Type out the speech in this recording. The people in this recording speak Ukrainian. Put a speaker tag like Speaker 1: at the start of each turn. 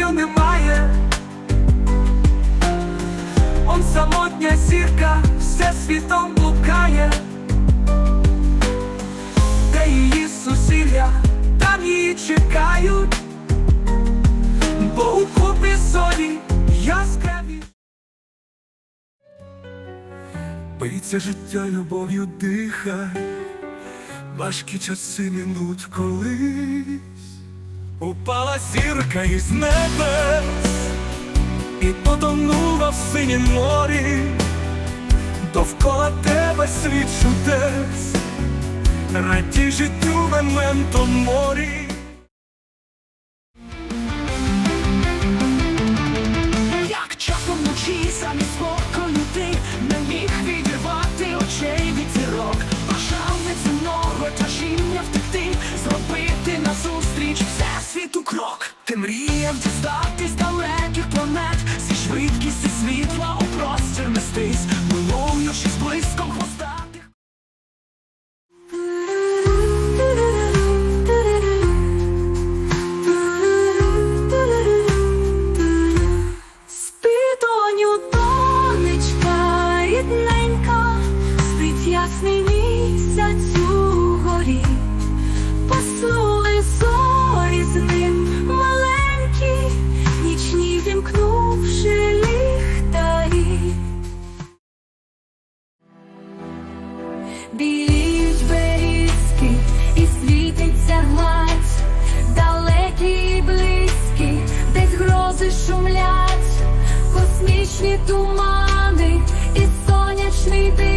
Speaker 1: краю немає. Он самотня зірка все світом блукає, де її сусілля, там її чекають, бо у купі солі яскраві. Боїться життя любов'ю дихай, важкі часи минуть колись. Упала зірка із небес і потонула в синім морі, довкола тебе світ чудес, радій життю мементо морі.
Speaker 2: Мріяв дістатись далеких планет, зі швидкістю світла
Speaker 3: біліють берізки і світиться гладь, далекі близькі, десь грози шумлять, космічні тумани і сонячний день.